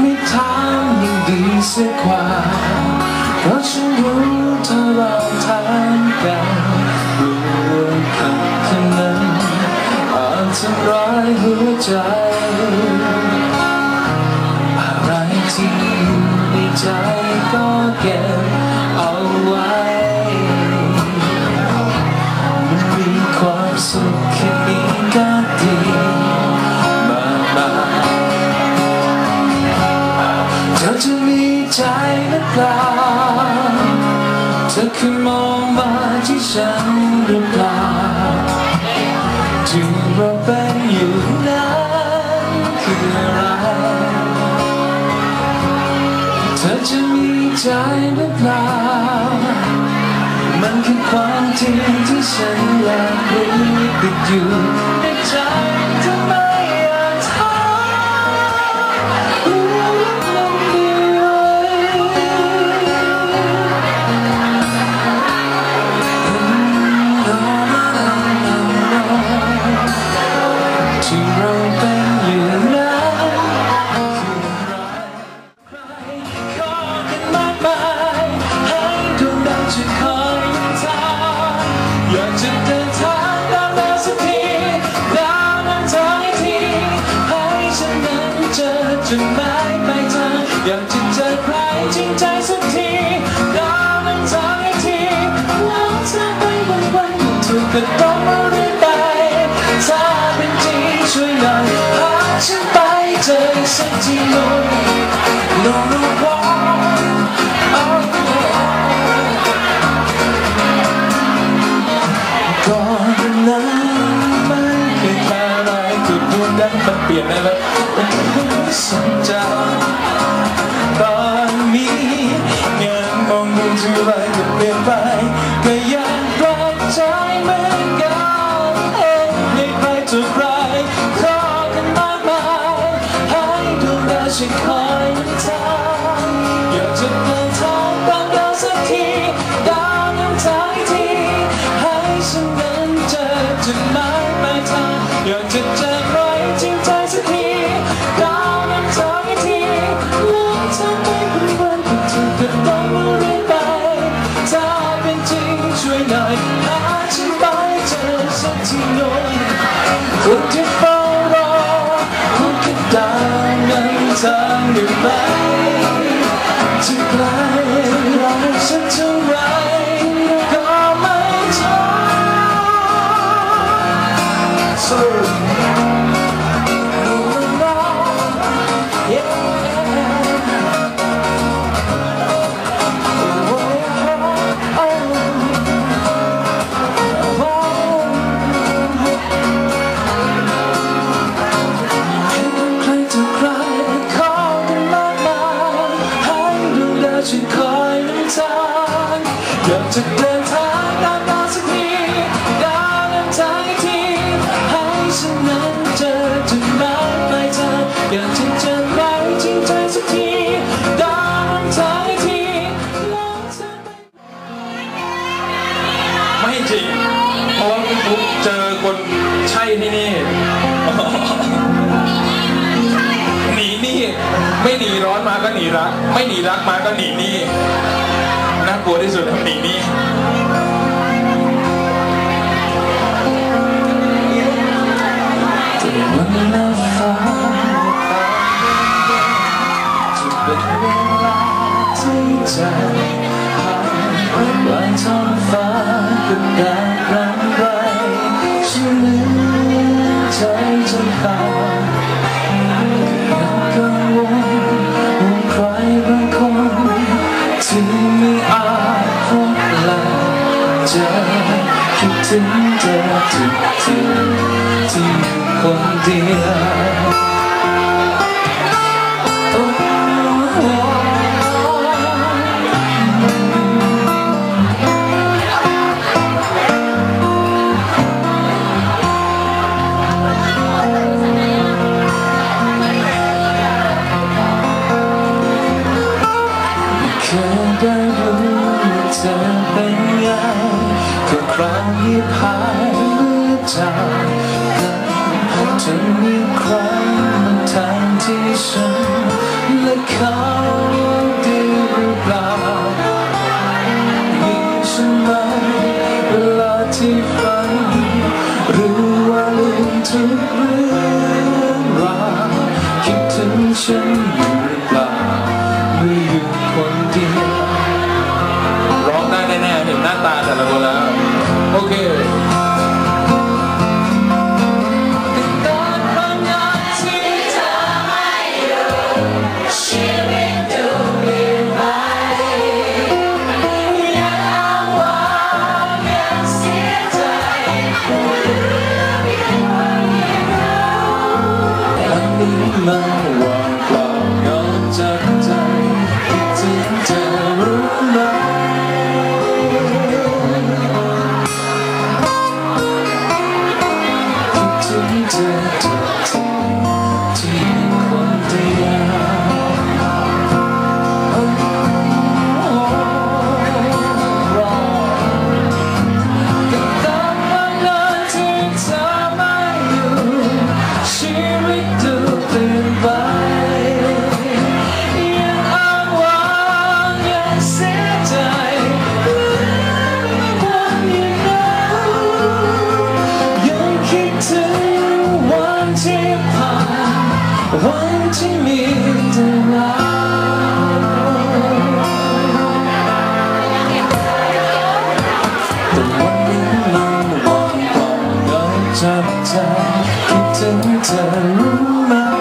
ไม่ถามยังดีเสียกว่าเพราะฉันรู้ถ้าเราทางกันรู้ว่าคำคำนั้นอาจทำร้ายหัวใจ อะไรที่อยู่ในใจก็เก็บเอาไว้ อเคยมองมาที่ฉันหรือเปล่าที่เราเป็นอยู่นั้นคืออะไรเธอจะมีใจหรือเปล่า มันคือความจริงที่ฉันอยากรู้ติดอยู่ในใจ ที่เราเป็นอยู่นั้นคืออะไรขอกันมากมายให้ดวงดาวช่วยคอยนำทางอยากจะเดินทางดาวดาวสักทีดาวนำทางให้ทีให้ฉันนั้นเจอจุดหมายปลายทางอยากจะเจอใครจริงใจสักทีดาวนำทางให้ทีแล้วเธอไปวันวันๆถูกกระตุ้ เคยแค่อะไรจุดดวงนั้นมันเปลี่ยนไรเป็นผู้สนใจตอนนี้ยังมองดูเท่าไรก็เปลี่ยนไป คนที่เฝ้ารอคนที่ดาวนำทางได้ไหมจะไกลเราฉันเท่าไรก็ไม่ท้อ อยากจะเดินทางตามดาวสักทีดาวนำทางให้ทีให้ฉันนั้นเจอจุดหมายปลายทางอยากจะเจอใครจริงใจสักทีดาวนำทางให้ทีล้วเธอไปไม่จริงเพราะว่าคุณปุ๊กเจอคนใช่ที่นี่หนีหนี่ไม่หนีร้อนมาก็หนีรัก ไม่หนีรักมาก็หนีหนี่น่ากลัวที่สุดหนีหนี่แต่วันละฟ้าจะเป็นเวลาที่ใจผ่านท้องฟ้ากับดดร ถึงเธอทุกทีที่อยู่คนเดียวโอ้โหเคยได้รู้ว่าเธอเป็น รางให้ผ่านมือจากกันจะมีใครมาแทนที่ฉันและเขาดีหรือเปล่ามีฉันไหมเวลาที่ฝันหรือว่าลืมทุกเรื่องราวคิดถึงฉันอยู่ to 원치 믿지 마또 원빈 넌 원본 널 잡자 기특한 눈만